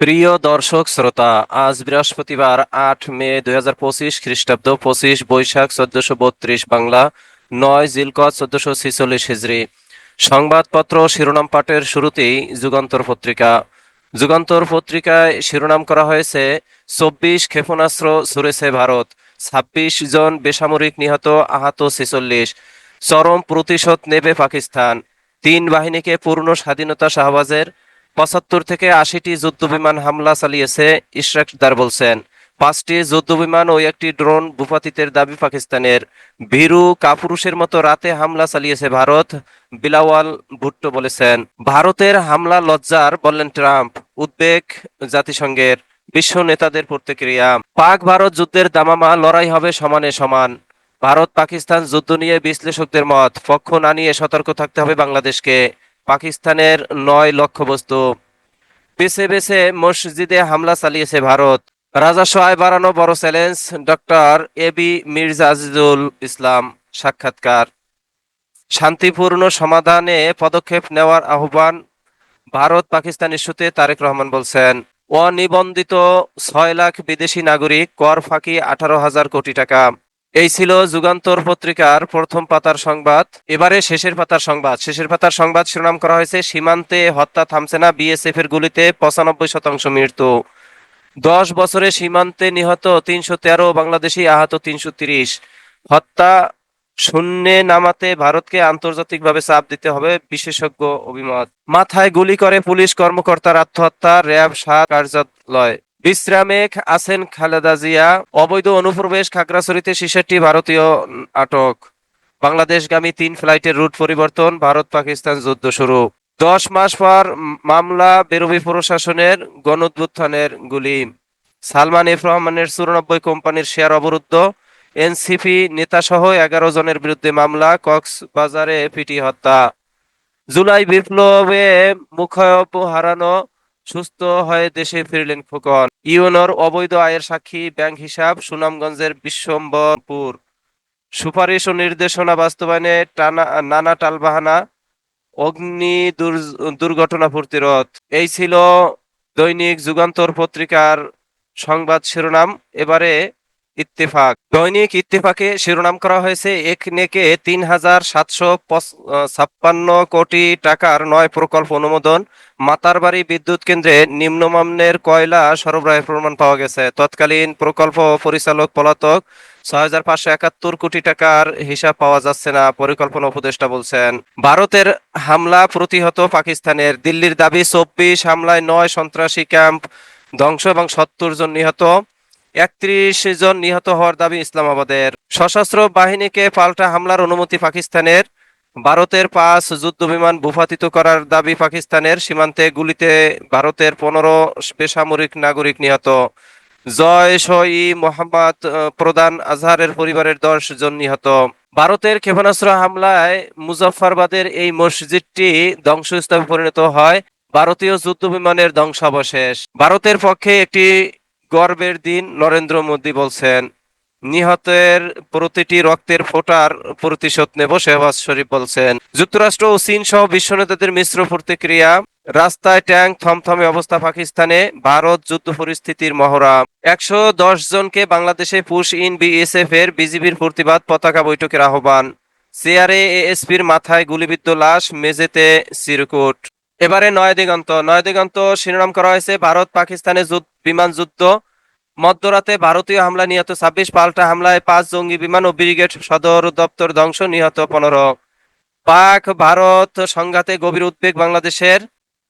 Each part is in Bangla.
প্রিয় দর্শক, শ্রোতা, আজ বৃহস্পতিবার আট মে দুই হাজার পঁচিশ খ্রিস্টাব্দ পঁচিশ বৈশাখ চোদ্দশো বত্রিশ বাংলা, নয় জিলকত চোদ্দশো ছিচল্লিশ হিজড়ি। সংবাদপত্র শিরোনাম পাঠের শুরুতেই যুগান্তর পত্রিকা। যুগান্তর পত্রিকায় শিরোনাম করা হয়েছে, চব্বিশ ক্ষেপণাস্ত্র ছুড়েছে ভারত, ছাব্বিশ জন বেসামরিক নিহত আহত ছেচল্লিশ, চরম প্রতিশোধ নেবে পাকিস্তান, তিন বাহিনীকে পূর্ণ স্বাধীনতা শাহবাজের পঁচাত্তর থেকে আশিটি যুদ্ধবিমান হামলা চালিয়েছে ইশরাকদার বলছেন। পাঁচটি যুদ্ধবিমান ও একটি ড্রোন ভূপাতিতের দাবি পাকিস্তানের। ভীরু কাপুরুষের মতো রাতে হামলা চালিয়েছে ভারত, বিলাওয়াল ভুট্টো বলেছেন। ভারতের হামলা লজ্জার, বললেন ট্রাম্প। উদ্বেগ জাতিসংঘের বিশ্ব নেতাদের প্রতিক্রিয়া। পাক ভারত যুদ্ধের দামামা, লড়াই হবে সমানে সমান। ভারত পাকিস্তান যুদ্ধ নিয়ে বিশ্লেষকদের মত, পক্ষ না নিয়ে সতর্ক থাকতে হবে বাংলাদেশকে। পাকিস্তানের নয় লক্ষ্যবস্তু বেছে বেছে মসজিদে হামলা চালিয়েছে ভারত। রাজস্ব আয় বাড়ানো বড় challenge, doctor A B Mirza Azizul Islam সাক্ষাৎকার। শান্তিপূর্ণ সমাধানে পদক্ষেপ নেওয়ার আহ্বান ভারত পাকিস্তান ইস্যুতে তারেক রহমান বলছেন। অনিবন্ধিত ছয় লাখ বিদেশি নাগরিক কর ফাঁকি আঠারো হাজার কোটি টাকা। এই ছিল যুগান্তর পত্রিকার প্রথম পাতার সংবাদ। এবারে শেষের পাতার সংবাদ। শেষের পাতার সংবাদ শিরোনাম করা হয়েছে, সীমান্তে হত্যা থামছে না বিএসএফ এর গুলিতে পঁচানব্বই শতাংশ মৃত্যু। দশ বছরে সীমান্তে নিহত তিনশো তেরো বাংলাদেশি, আহত তিনশো তিরিশ। হত্যা শূন্যে নামাতে ভারতকে আন্তর্জাতিকভাবে চাপ দিতে হবে, বিশেষজ্ঞ অভিমত। মাথায় গুলি করে পুলিশ কর্মকর্তার আত্মহত্যা, র্যাব সাত কার্যালয়। বিশ্রামে আছেন খালেদা জিয়া। অবৈধ অনুপ্রবেশ খাগড়াছড়িতে শিশুটি ভারতীয় আটক। বাংলাদেশগামী তিন ফ্লাইটের রুট পরিবর্তন, ভারত পাকিস্তান যুদ্ধ শুরু। দশ মাস পর মামলা, বেরোবি প্রশাসনের গণউত্থানের গুলি। সালমান এফ রহমানের চুরানব্বই কোম্পানির শেয়ার অবরুদ্ধ। এনসিপি নেতাসহ এগারো জনের বিরুদ্ধে মামলা, কক্সবাজারে পিটি হত্যা। জুলাই বিপ্লবে মুখায়ব হারানো সুস্থ হয়ে দেশে ফিরলেন ফুকন ইউনোর অবৈধ আয়ের সাক্ষী ব্যাংক হিসাব সুনামগঞ্জের বিশ্বম্বরপুর। সুপারিশ ও নির্দেশনা বাস্তবায়নে টানা, নানা টালবাহানা, অগ্নি দুর- দুর্ঘটনা প্রতিরোধ। এই ছিল দৈনিক যুগান্তর পত্রিকার সংবাদ শিরোনাম। এবারে ইত্তেফাক। দৈনিক ইত্তেফাকে শিরোনাম করা হয়েছে, এক নেকে তিন হাজার সাতশো ছাপ্পান্ন কোটি টাকার নয় প্রকল্প অনুমোদন। মাতারবাড়ি বিদ্যুৎ কেন্দ্রে নিম্নমানের কয়লা সরবরাহের প্রমাণ পাওয়া গেছে। তৎকালীন প্রকল্প পরিচালক পলাতক ছয় হাজার পাঁচশো একাত্তর কোটি টাকার হিসাব পাওয়া যাচ্ছে না, পরিকল্পনা উপদেষ্টা বলছেন। ভারতের হামলা প্রতিহত পাকিস্তানের। দিল্লির দাবি, চব্বিশ হামলায় নয় সন্ত্রাসী ক্যাম্প ধ্বংস এবং সত্তর জন নিহত। একত্রিশ জন নিহত হওয়ার দাবি ইসলামাবাদের। সশস্ত্র বাহিনীকে পাল্টা হামলার অনুমতি পাকিস্তানের। ভারতের পাঁচ যুদ্ধ বিমান ভূপাতিত করার দাবি পাকিস্তানের সীমান্তে গুলিতে ভারতের পনেরো বেসামরিক নাগরিক নিহত। জয় ই মোহাম্মদ প্রধান আজহারের পরিবারের দশ জন নিহত। ভারতের ক্ষেপণাস্ত্র হামলায় মুজফ্ফরবাদের এই মসজিদটি ধ্বংসস্তূপে পরিণত হয়। ভারতীয় যুদ্ধ বিমানের ধ্বংসাবশেষ। ভারতের পক্ষে একটি গর্বের দিন, নরেন্দ্র মোদী বলছেন, নিহতের প্রতিটি রক্তের ফোটার প্রতিশোধ নেব শেহবাজ শরীফ বলছেন। যুক্তরাষ্ট্র ও চীন সহ বিশ্ব নেতাদের মিশ্র প্রতিক্রিয়া, রাস্তায় ট্যাঙ্ক, থমথমে অবস্থা পাকিস্তানে, ভারত যুদ্ধ পরিস্থিতির মহড়া। একশো দশ জনকে বাংলাদেশে পুশ ইন বিএসএফ এর বিজিবির প্রতিবাদ পতাকা বৈঠকের আহ্বান। চেয়ারে এএসপির মাথায় গুলিবিদ্ধ লাশ, মেঝেতে চিরকুট। এবারে নয় দিগন্ত নয় দিগন্ত শিরোনাম করা হয়েছে। ভারত পাকিস্তানের যুদ্ধ, বিমান যুদ্ধ। মধ্যরাতে ভারতীয় হামলা নিহত ছাব্বিশ, পাল্টা হামলায় পাঁচ জঙ্গি বিমান ও ব্রিগেড সদর দপ্তর ধ্বংস, নিহত পনেরো। পাক ভারত সংঘাতে গভীর উদ্বেগ বাংলাদেশের।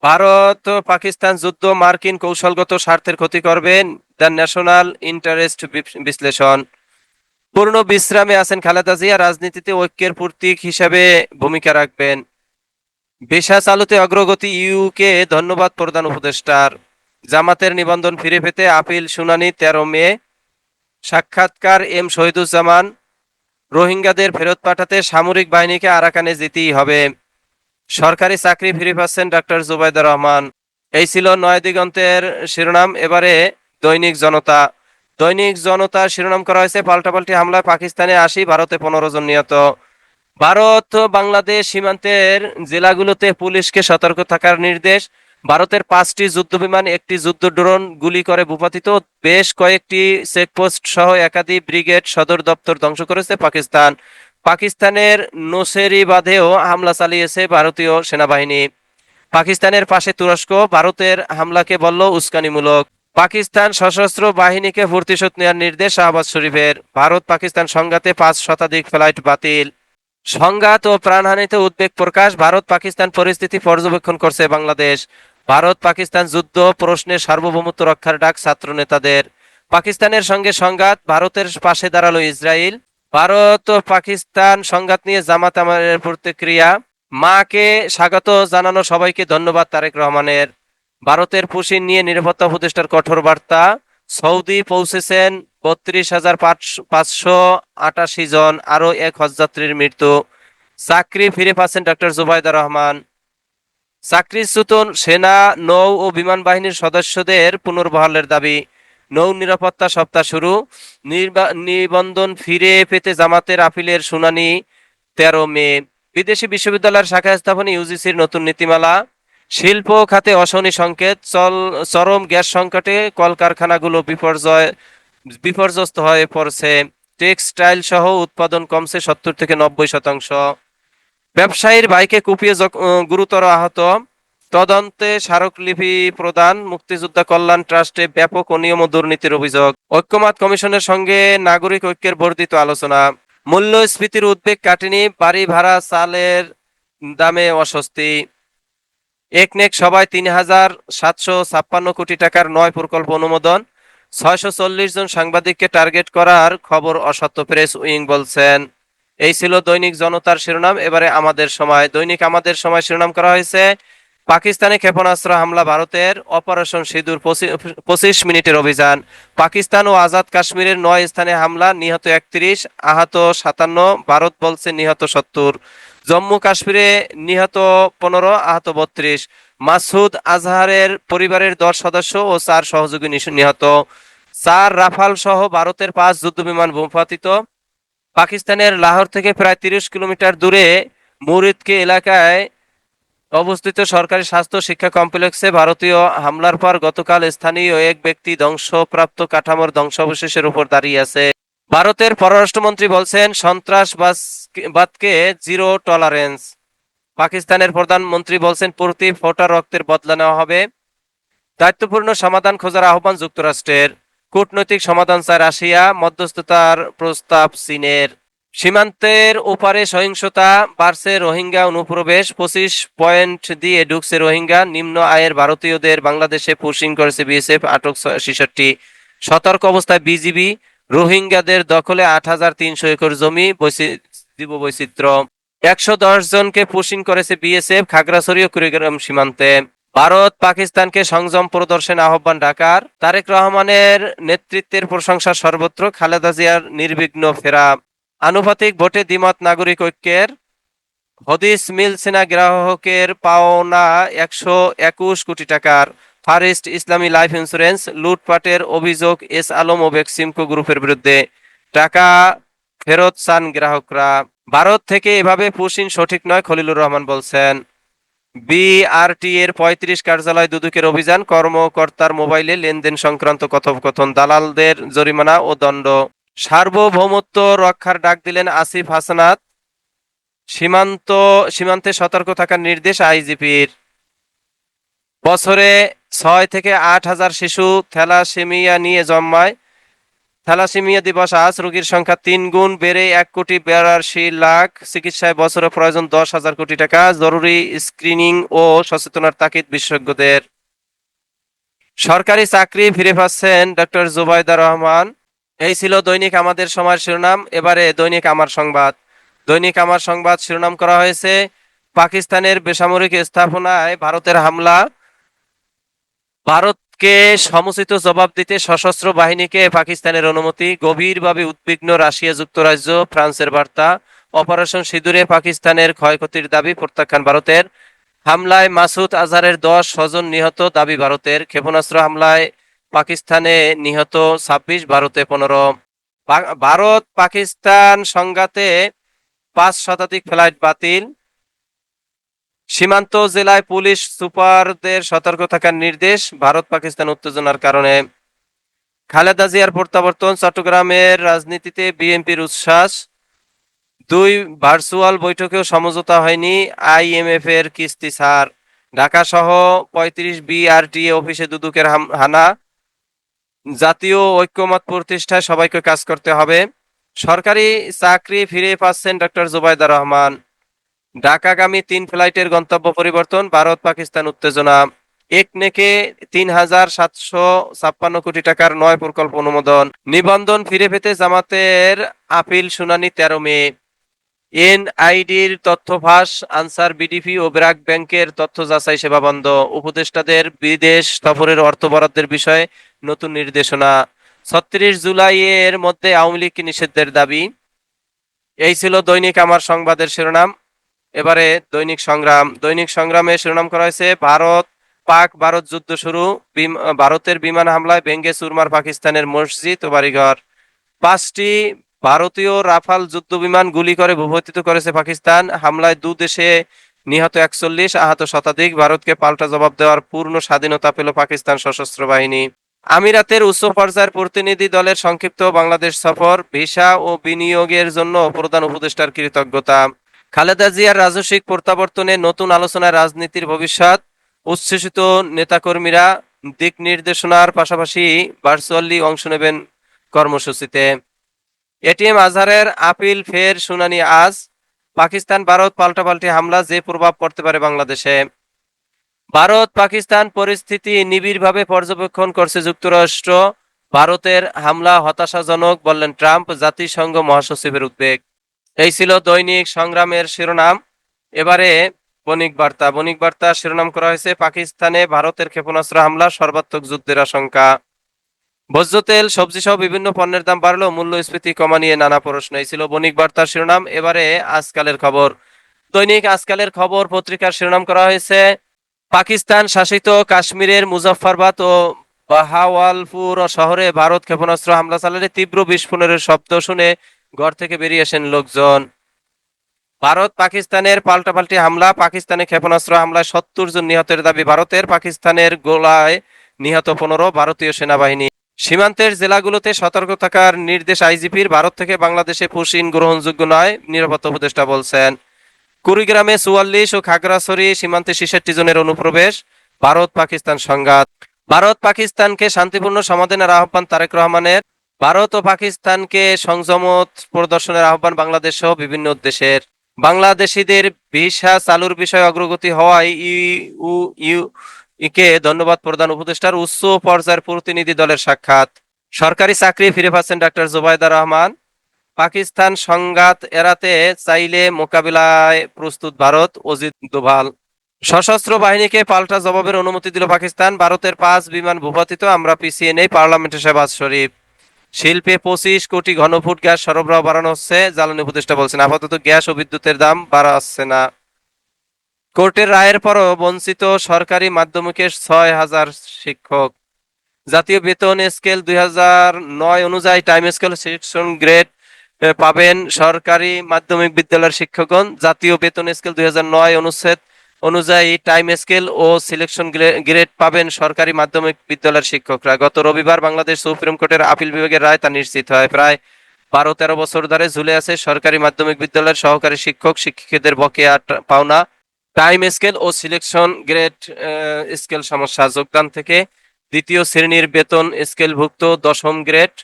ভারত, পাকিস্তান যুদ্ধ মার্কিন কৌশলগত স্বার্থের ক্ষতি করবেন দ্য ন্যাশনাল ইন্টারেস্ট বিশ্লেষণ। পূর্ণ বিশ্রামে আছেন খালেদা জিয়া, রাজনীতিতে ঐক্যের প্রতীক হিসাবে ভূমিকা রাখবেন। ভিসা চালুতে অগ্রগতি ইউকে ধন্যবাদ প্রধান উপদেষ্টার। জামাতের নিবন্ধন ফিরে পেতে আপিল শুনানি তেরো মে। সাক্ষাৎকার এম শহীদুজ্জামান। রোহিঙ্গাদের ফেরত পাঠাতে সামরিক বাহিনীকে আরাকানে যেতেই হবে। সরকারি চাকরি ফিরে পাচ্ছেন ডক্টর জুবাইদা রহমান। এই ছিল নয় দিগন্তের শিরোনাম। এবারে দৈনিক জনতা। দৈনিক জনতা শিরোনাম করা হয়েছে পাল্টাপাল্টি হামলায় পাকিস্তানে আসি ভারতে পনেরো জন নিহত। ভারত বাংলাদেশ সীমান্তের জেলাগুলোতে পুলিশকে সতর্ক থাকার নির্দেশ। ভারতের পাঁচটি যুদ্ধবিমান একটি যুদ্ধ ড্রোন গুলি করে ভূপাতিত। বেশ কয়েকটি চেকপোস্ট সহ একাধিক ব্রিগেড সদর দপ্তর ধ্বংস করেছে পাকিস্তান। পাকিস্তানের নোসেরি বাঁধেও হামলা চালিয়েছে ভারতীয় সেনাবাহিনী। পাকিস্তানের পাশে তুরস্ক, ভারতের হামলাকে বলল উস্কানিমূলক। পাকিস্তান সশস্ত্র বাহিনীকে প্রতিশোধ নেওয়ার নির্দেশ শাহবাজ শরীফের। ভারত পাকিস্তান সংঘাতে পাঁচ শতাধিক ফ্লাইট বাতিল। সংঘাত ও প্রাণহানিতে উদ্বেগ প্রকাশ, ভারত পাকিস্তান পরিস্থিতি পর্যবেক্ষণ করছে বাংলাদেশ। ভারত পাকিস্তান যুদ্ধ প্রশ্নে সার্বভৌমত্ব রক্ষার ডাক ছাত্র নেতাদের পাকিস্তানের সঙ্গে সংঘাত, ভারতের পাশে দাঁড়াল ইসরায়েল। ভারত ও পাকিস্তান সংঘাত নিয়ে জামাত আমারের প্রতিক্রিয়া। মাকে স্বাগত জানানো সবাইকে ধন্যবাদ তারেক রহমানের। ভারতের পুশিন নিয়ে নিরাপত্তা উপদেষ্টার কঠোর বার্তা। সৌদি পৌঁছেছেন বত্রিশ হাজার পাঁচশো আটাশি জন আরও এক হজযাত্রীর মৃত্যু। চাকরি ফিরে পাচ্ছেন ডক্টর জুবাইদা রহমান। চাকরিচ্যুত সেনা, নৌ ও বিমান বাহিনীর সদস্যদের পুনর্বহালের দাবি। নৌ নিরাপত্তা সপ্তাহ শুরু। নিবন্ধন ফিরে পেতে জামাতের আপিলের শুনানি তেরো মে। বিদেশি বিশ্ববিদ্যালয়ের শাখা স্থাপনে ইউজিসির নতুন নীতিমালা। শিল্প খাতে অশনি সংকেত, চল, চরম গ্যাস সংকটে কলকারখানাগুলো বিপর্যয়। বিপর্যস্ত হয়ে পড়ছে। টেক্সটাইল সহ উৎপাদন কমছে সত্তর থেকে নব্বই শতাংশ। ব্যবসায়ীর বাইকে কুপিয়ে গুরুতর আহত। তদন্তে স্মারকলিপি প্রদান, মুক্তিযোদ্ধা কল্যাণ ট্রাস্টে ব্যাপক অনিয়ম ও দুর্নীতির অভিযোগ। ঐক্যমাত কমিশনের সঙ্গে নাগরিক ঐক্যের বর্ধিত আলোচনা। মূল্যস্ফীতির উদ্বেগ কাটেনি, বাড়ি ভাড়া চালের দামে অস্বস্তি। একনেক সবাই তিন হাজার সাতশো ছাপ্পান্ন কোটি টাকার নয় প্রকল্প অনুমোদন। ছয়শো চল্লিশ জন সাংবাদিককে টার্গেট করার খবর অসত্য। প্রেস উইং বলছেন, এই ছিল দৈনিক জনতার শিরোনাম। এবারে আমাদের সময়, দৈনিক আমাদের সময় শিরোনাম করা হয়েছে, পাকিস্তানে ক্ষেপণাস্ত্র হামলা ভারতের, অপারেশন সিঁদুর পঁচিশ মিনিটের অভিযান। পাকিস্তান ও আজাদ কাশ্মীরের নয় স্থানে হামলা, নিহত একত্রিশ, আহত সাতান্ন, ভারত বলছে নিহত সত্তর। জম্মু কাশ্মীরে নিহত পনেরো, আহত বত্রিশ। মাসুদ আজহারের পরিবারের দশ সদস্য ও চার সহযোগী নিহত। চার রাফাল সহ ভারতের পাঁচ যুদ্ধবিমান ভূপাতিত। পাকিস্তানের লাহোর থেকে প্রায় তিরিশ কিলোমিটার দূরে মুরিদকে এলাকায় অবস্থিত সরকারি স্বাস্থ্য শিক্ষা কমপ্লেক্সে ভারতীয় হামলার পর গতকাল স্থানীয় এক ব্যক্তি ধ্বংসপ্রাপ্ত কাঠামোর ধ্বংসাবশেষের উপর দাঁড়িয়ে আছে। ভারতের পররাষ্ট্রমন্ত্রী বলছেন, সন্ত্রাসবাদকে জিরো টলারেন্স। পাকিস্তানের প্রধানমন্ত্রী বলছেন, প্রতি ফোটা রক্তের বদলা নেওয়া হবে। দায়িত্বপূর্ণ সমাধান খোঁজার আহ্বান যুক্তরাষ্ট্রের। কূটনৈতিক সমাধান চায় রাশিয়া। মধ্যস্থতার প্রস্তাব চীনের। সীমান্তের ওপারে সহিংসতা বাড়ছে রোহিঙ্গা অনুপ্রবেশ। পঁচিশ পয়েন্ট দিয়ে ঢুকছে রোহিঙ্গা। নিম্ন আয়ের ভারতীয়দের বাংলাদেশে পুশিং করেছে বিএসএফ। আটক ছেষট্টি সতর্ক অবস্থায় বিজিবি। রোহিঙ্গাদের দখলে আট হাজার তিনশো একর জমি। জীব বৈচিত্র্য। একশো দশ জনকে পুশিং করেছে বিএসএফ। খাগড়াছড়ি ও কুড়িগ্রাম সীমান্তে। ভারত পাকিস্তানকে সংযম প্রদর্শন আহ্বান ডাকার তারেক রহমানের নেতৃত্বের প্রশংসা সর্বত্র। খালেদা জিয়ার নির্বিঘ্ন ফেরা। আনুপাতিক ভোটে দ্বিমত নাগরিক ঐক্যের। হদিস মিলছে না গ্রাহকের পাওনা একশো একুশ কোটি টাকার। ফারেস্ট ইসলামী লাইফ ইন্স্যুরেন্স লুটপাটের অভিযোগ এস আলম ও বেক্সিমকো গ্রুপের বিরুদ্ধে। টাকা ফেরত চান গ্রাহকরা। ভারত থেকে এভাবে পুশিন সঠিক নয়, খলিলুর রহমান বলছেন। বিআরটি এর পঁয়ত্রিশ কার্যালয় দুদকের অভিযান, কর্মকর্তার মোবাইলে লেনদেন সংক্রান্ত কথোপকথন, দালালদের জরিমানা ও দণ্ড। সার্বভৌমত্ব রক্ষার ডাক দিলেন আসিফ হাসানাত। সীমান্ত, সীমান্তে সতর্ক থাকার নির্দেশ আইজিপির। বছরে ছয় থেকে আট হাজার শিশু থ্যালাসেমিয়া নিয়ে জন্মায়। থ্যালাসেমিয়া দিবস আজ রোগীর সংখ্যা তিন গুণ বেড়ে এক কোটি বিরাশি লাখ চিকিৎসায় বছরে প্রয়োজন দশ হাজার কোটি টাকা। জরুরি স্ক্রিনিং ও সচেতনার তাকিদ বিশেষজ্ঞদের। সরকারি চাকরি ফিরে পাচ্ছেন ডক্টর জুবাইদা রহমান। এই ছিল দৈনিক আমাদের সময়ের শিরোনাম। এবারে দৈনিক আমার সংবাদ। দৈনিক আমার সংবাদ শিরোনাম করা হয়েছে পাকিস্তানের বেসামরিক স্থাপনায় ভারতের হামলা। ভারতকে সমুচিত জবাব দিতে সশস্ত্র বাহিনীকে পাকিস্তানের অনুমতি? গভীরভাবে উদ্বিগ্ন রাশিয়া যুক্তরাজ্য, ফ্রান্সের বার্তা, অপারেশন সিঁদুরে পাকিস্তানের ক্ষয়ক্ষতির দাবি প্রত্যাখ্যান ভারতের। হামলায় মাসুদ আজহারের দশ স্বজন নিহত, দাবি ভারতের। ক্ষেপণাস্ত্র হামলায় পাকিস্তানে নিহত ছাব্বিশ, ভারতে পনেরো। ভারত পাকিস্তান সংঘাতে পাঁচ শতাধিক ফ্লাইট বাতিল। সীমান্ত জেলায় পুলিশ সুপারদের সতর্ক থাকার নির্দেশ ভারত পাকিস্তান উত্তেজনার কারণে। খালেদা জিয়ার প্রত্যাবর্তন চট্টগ্রামের রাজনীতিতে বিএনপির উচ্ছ্বাস। দুই ভার্চুয়াল বৈঠকেও সমঝোতা হয়নি আইএমএফ এর কিস্তি ছাড়। ঢাকা সহ পঁয়ত্রিশ বিআরটিএ অফিসে দুদুকের হানা। জাতীয় ঐক্যমত প্রতিষ্ঠায় সবাইকে কাজ করতে হবে। সরকারি চাকরি ফিরে পাচ্ছেন ডক্টর জুবাইদা রহমান। ঢাকাগামী তিন ফ্লাইটের গন্তব্য পরিবর্তন, ভারত, পাকিস্তান, উত্তেজনা। একনেকে তিন হাজার সাতশো ছাপ্পান্ন কোটি টাকার নয় প্রকল্প অনুমোদন। নিবন্ধন ফিরে পেতে জামাতের আপিল শুনানি তেরো মে। এনআইডির তথ্য ফাঁস, আনসার বিডিপি ও ব্র্যাক ব্যাংকের তথ্য যাচাই সেবা বন্ধ। উপদেষ্টাদের বিদেশ সফরের অর্থ বরাদ্দের বিষয়ে নতুন নির্দেশনা। ছত্রিশ জুলাই এর মধ্যে আওয়ামী লীগ নিষেধের দাবি। এই ছিল দৈনিক আমার সংবাদের শিরোনাম। এবারে দৈনিক সংগ্রাম। দৈনিক সংগ্রামে শিরোনাম করা হয়েছে, ভারত পাক, ভারত যুদ্ধ শুরু ভারতের বিমান হামলায় ভেঙ্গে চুরমার পাকিস্তানের মসজিদ ও বাড়িঘর। পাঁচটি ভারতীয় রাফাল যুদ্ধ বিমান গুলি করে ভূপতিত করেছে পাকিস্তান। হামলায় দু দেশে নিহত একচল্লিশ, আহত শতাধিক। ভারতকে পাল্টা জবাব দেওয়ার পূর্ণ স্বাধীনতা পেল পাকিস্তান সশস্ত্র বাহিনী। আমিরাতের উচ্চ পর্যায়ের প্রতিনিধি দলের সংক্ষিপ্ত বাংলাদেশ সফর, ভিসা ও বিনিয়োগের জন্য প্রধান উপদেষ্টার কৃতজ্ঞতা। খালেদা জিয়ার রাজস্বিক প্রত্যাবর্তনে নতুন আলোচনায় রাজনীতির ভবিষ্যৎ, উচ্ছ্বসিত নেতাকর্মীরা দিক নির্দেশনার পাশাপাশি ভার্চুয়ালি অংশ নেবেন কর্মসূচিতে। এটিএম আজহারের আপিল ফের শুনানি আজ। পাকিস্তান, ভারত পাল্টাপাল্টি হামলা যে প্রভাব পড়তে পারে বাংলাদেশে। ভারত, পাকিস্তান পরিস্থিতি নিবিড়ভাবে পর্যবেক্ষণ করছে যুক্তরাষ্ট্র। ভারতের হামলা হতাশাজনক, বললেন ট্রাম্প জাতিসংঘ মহাসচিবের উদ্বেগ। এই ছিল দৈনিক সংগ্রামের শিরোনাম। এবারে বণিক বার্তা। বণিক বার্তা শিরোনাম করা হয়েছে, পাকিস্তানে ভারতের ক্ষেপণাস্ত্র হামলা, সর্বাত্মক যুদ্ধের আশঙ্কা। ভোজ্য তেল সবজি সহ বিভিন্ন পণ্যের দাম বাড়লেও মূল্যস্ফীতি কমা নিয়ে নানা প্রশ্ন। এই ছিল বণিক বার্তার শিরোনাম। এবারে আজকালের খবর। দৈনিক আজকালের খবর পত্রিকার শিরোনাম করা হয়েছে, পাকিস্তান শাসিত কাশ্মীরের মুজফ্ফরবাদ ও বাহাওয়ালপুর শহরে ভারত ক্ষেপণাস্ত্র হামলা চালালে তীব্র বিস্ফোরণের শব্দ শুনে ঘর থেকে বেরিয়ে আসেন লোকজন। ভারত পাকিস্তানের পাল্টাপাল্টি হামলা, পাকিস্তানে ক্ষেপণাস্ত্র হামলায় সত্তর জন নিহতের দাবি, ভারতের পাকিস্তানের গোলায় নিহত পনেরো ভারতীয় সেনাবাহিনী। সীমান্তের জেলাগুলোতে সতর্ক থাকার নির্দেশ আইজিপির, ভারত থেকে বাংলাদেশে পুশিন গ্রহণযোগ্য নয়, নিরাপত্তা উপদেষ্টা বলছেন। কুড়িগ্রামে চুয়াল্লিশ ও খাগড়াছড়ি সীমান্তে ছেষট্টি জনের অনুপ্রবেশ ভারত পাকিস্তান সংঘাত। ভারত পাকিস্তানকে শান্তিপূর্ণ সমাধানের আহ্বান তারেক রহমানের। ভারত ও পাকিস্তানকে সংযমত প্রদর্শনের আহ্বান বাংলাদেশ সহ বিভিন্ন দেশের বাংলাদেশিদের ভিসা চালুর বিষয়ে অগ্রগতি হওয়ায় ধন্যবাদ প্রদান উপদেষ্টার উচ্চ পর্যায়ের প্রতিনিধি দলের সাক্ষাৎ। সরকারি চাকরি ফিরে পাচ্ছেন ডাক্তার জুবাইদা রহমান। পাকিস্তান সংঘাত এড়াতে চাইলে মোকাবিলায় প্রস্তুত ভারত, অজিত দোভাল। সশস্ত্র বাহিনীকে পাল্টা জবাবের অনুমতি দিল পাকিস্তান। ভারতের পাঁচ বিমান ভূপাতিত, আমরা পিছিয়ে নেই, পার্লামেন্টে শেবাজ শরীফ। শিল্পে পঁচিশ কোটি ঘনফুট গ্যাস সরবরাহ বাড়ানো হচ্ছে। জ্বালানি উপদেষ্টা বলছেন, আপাতত গ্যাস ও বিদ্যুতের দাম বাড়া হচ্ছে না। কোর্টের রায়ের পরও বঞ্চিত সরকারি মাধ্যমিকের ছয় হাজার শিক্ষক। জাতীয় বেতন স্কেল দুই হাজার নয় অনুযায়ী টাইম স্কেল সিলেকশন গ্রেড পাবেন সরকারি মাধ্যমিক বিদ্যালয়ের শিক্ষকগণ। জাতীয় বেতন স্কেল দুই হাজার নয় অনুচ্ছেদ অনুযায়ী টাইম স্কেল ও সিলেকশন গ্রেড পাবেন সরকারি মাধ্যমিক বিদ্যালয়ের শিক্ষকরা। গত রবিবার বাংলাদেশ সুপ্রিম কোর্টের আপিল বিভাগের রায় তা নিশ্চিত হয়। প্রায় বারো তেরো বছর ধরে ঝুলে আছে সরকারি মাধ্যমিক বিদ্যালয়ের সহকারী শিক্ষক, শিক্ষিকাদের বকেয়া পাওনা। টাইম স্কেল ও সিলেকশন গ্রেড স্কেল সমস্যা। যোগদান থেকে দ্বিতীয় শ্রেণির বেতন স্কেলভুক্ত দশম গ্রেড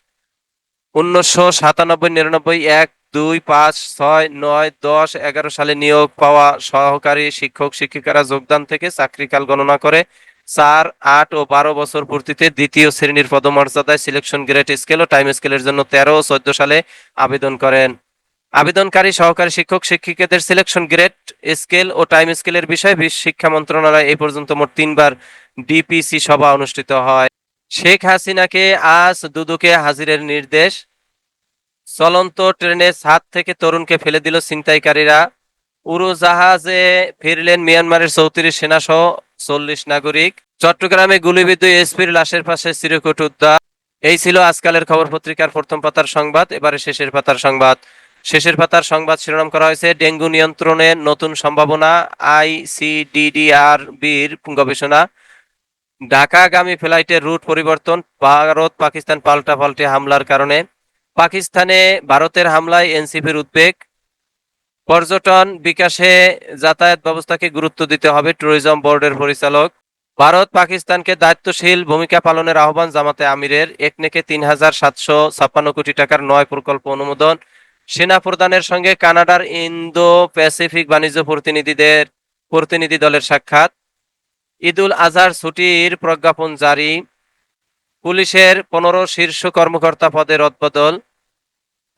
উনিশশো সাতানব্বই, নিরানব্বই, এক দুই, পাঁচ, ছয়, নয়, দশ, এগারো সালে নিয়োগ পাওয়া সহকারী শিক্ষক শিক্ষিকারা যোগদান থেকে চাকরিকাল গণনা করে চার, আট ও বারো বছর পূর্তিতে দ্বিতীয় শ্রেণির পদমর্যাদায় সিলেকশন গ্রেড স্কেল ও টাইম স্কেলের জন্য তেরো চোদ্দ সালে আবেদন করেন। আবেদনকারী সহকারী শিক্ষক শিক্ষিকাদের সিলেকশন গ্রেড স্কেল ও টাইম স্কেলের বিষয়ে শিক্ষা মন্ত্রণালয় এই পর্যন্ত মোট তিনবার ডিপিসি সভা অনুষ্ঠিত হয়। শেখ হাসিনাকে আজ দুদুকে হাজিরের নির্দেশ। চলন্ত ট্রেনে ছাদ থেকে তরুণকে ফেলে দিল ছিনতাইকারীরা। উড়োজাহাজে ফিরলেন মিয়ানমারের চৌত্রিশ সেনা সহ চল্লিশ নাগরিক। চট্টগ্রামে গুলিবিদ্ধ এসপির লাশের পাশে চিরকুট উদ্যান এই ছিল আজকালের খবর পত্রিকার প্রথম পাতার সংবাদ, এবারে শেষের পাতার সংবাদ। শেষের পাতার সংবাদ শিরোনাম করা হয়েছে, ডেঙ্গু নিয়ন্ত্রণে নতুন সম্ভাবনা আইসিডিডিআর বির গবেষণা। ঢাকাগামী ফ্লাইটের রুট পরিবর্তন ভারত পাকিস্তান পাল্টা পাল্টে হামলার কারণে। পাকিস্তানে ভারতের হামলায় এনসিপির উদ্বেগ। পর্যটন বিকাশে যাতায়াত ব্যবস্থাকে গুরুত্ব দিতে হবে ট্যুরিজম বোর্ডের পরিচালক। ভারত পাকিস্তানকে দায়িত্বশীল ভূমিকা পালনের আহ্বান জামাতে আমিরের। একনেকে তিন হাজার সাতশো ছাপ্পান্ন কোটি টাকার নয় প্রকল্প অনুমোদন। সেনা প্রদানের সঙ্গে কানাডার ইন্দো প্যাসিফিক বাণিজ্য প্রতিনিধিদের প্রতিনিধি দলের সাক্ষাৎ। ঈদুল আজহার ছুটির প্রজ্ঞাপন জারি। পুলিশের পনেরো শীর্ষ কর্মকর্তা পদে রদবদল।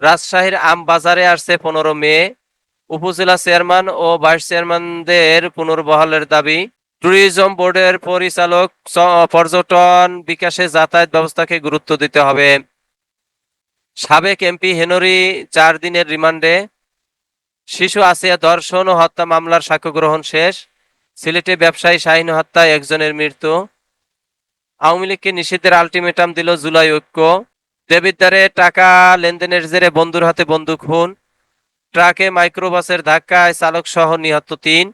রাজশাহীর আম বাজারে আসছে পনেরো মে। উপজেলা চেয়ারম্যান ও ভাইস চেয়ারম্যানদের পুনর্বহালের দাবি। ট্যুরিজম বোর্ডের পরিচালক পর্যটন বিকাশে যাতায়াত ব্যবস্থাকে গুরুত্ব দিতে হবে। সাবেক এমপি হেনরি চার দিনের রিমান্ডে। শিশু আসিয়া ধর্ষণ ও হত্যা মামলার সাক্ষ্য গ্রহণ শেষ। সিলেটে ব্যবসায়ী শাহিন হত্যায় একজনের মৃত্যু। আওয়ামী লীগকে নিষিদ্ধের আলটিমেটাম দিল জুলাই ঐক্য। দেবিদ্বারে টাকা লেনদেনের জেরে বন্ধুর হাতে বন্দুক খুন। ট্রাকে মাইক্রোবাসের ধাক্কায় চালক সহ নিহত তিন।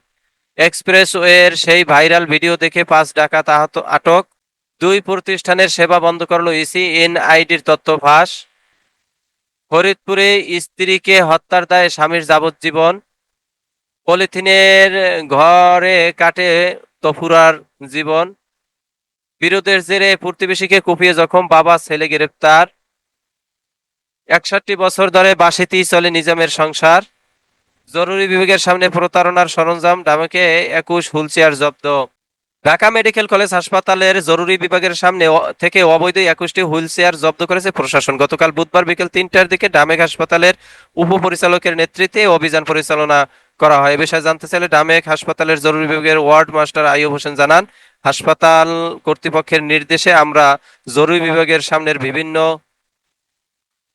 এক্সপ্রেসওয়ের সেই ভাইরাল ভিডিও দেখে পাঁচ ডাকাত আহত আটক। দুই প্রতিষ্ঠানের সেবা বন্ধ করল ইসি, এনআইডির তথ্য ফাঁস। ফরিদপুরে স্ত্রীকে হত্যার দায়ে স্বামীর যাবজ্জীবন। পলিথিনের ঘরে কাটে তফুরার জীবন। বিরোধের জেরে প্রতিবেশীকে কুপিয়ে জখম বাবা, ছেলে গ্রেপ্তার। একষট্টি বছর ধরে বাসিতেই চলে নিজামের সংসার। জরুরি বিভাগের সামনে প্রতারণার সরঞ্জাম ডামাকে একুশ হুলচেয়ার জব্দ। ঢাকা মেডিকেল কলেজ হাসপাতালের জরুরি বিভাগের সামনে থেকে অবৈধ একুশটি হুইলচেয়ার জব্দ করেছে প্রশাসন। গতকাল বুধবার বিকেল তিনটার দিকে ডামেক হাসপাতালের উপপরিচালকের নেতৃত্বে অভিযান পরিচালনা করা হয়। এ বিষয়ে জানতে চাইলে ডামেক হাসপাতালের জরুরি বিভাগের ওয়ার্ড মাস্টার আইয়ুব হোসেন জানান, হাসপাতাল কর্তৃপক্ষের নির্দেশে আমরা জরুরি বিভাগের সামনের বিভিন্ন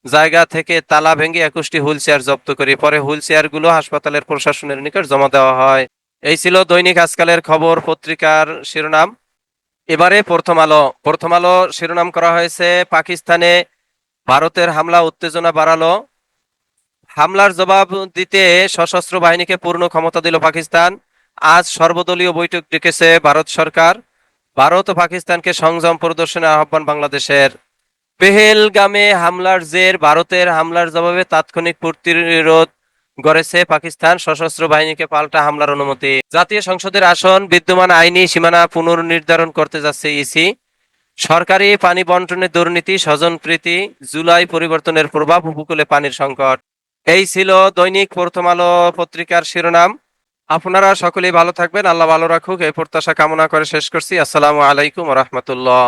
জায়গা থেকে তালা ভেঙে একুশটি হুইল চেয়ার জব্দ করি। পরে হুইল চেয়ারগুলো হাসপাতালের প্রশাসনের নিকট জমা দেওয়া হয়। এই ছিল দৈনিক আজকালের খবর পত্রিকার শিরোনাম। এবারে প্রথম আলো। প্রথম আলো শিরোনাম করা হয়েছে, পাকিস্তানে ভারতের হামলা, উত্তেজনা বাড়ালো। হামলার জবাব দিতে সশস্ত্র বাহিনীকে পূর্ণ ক্ষমতা দিল পাকিস্তান। আজ সর্বদলীয় বৈঠক ডেকেছে ভারত সরকার। ভারত ও পাকিস্তানকে সংযম প্রদর্শনের আহ্বান বাংলাদেশের। পেহেলগামে হামলার জের, ভারতের হামলার জবাবে তাৎক্ষণিক প্রতিরোধ গড়েছে পাকিস্তান। সশস্ত্র বাহিনীকে পাল্টা হামলার অনুমতি। জাতীয় সংসদের আসন, বিদ্যমান আইনি সীমানা পুনর্নির্ধারণ করতে যাচ্ছে ইসি। সরকারি পানি বন্টনের দুর্নীতি স্বজনপ্রীতি জুলাই পরিবর্তনের প্রভাব, উপকূলে পানির সংকট। এই ছিল দৈনিক প্রথম আলো পত্রিকার শিরোনাম। আপনারা সকলেই ভালো থাকবেন, আল্লাহ ভালো রাখুক। এই প্রত্যাশা কামনা করে শেষ করছি। আসসালামু আলাইকুম রহমতুল্লাহ।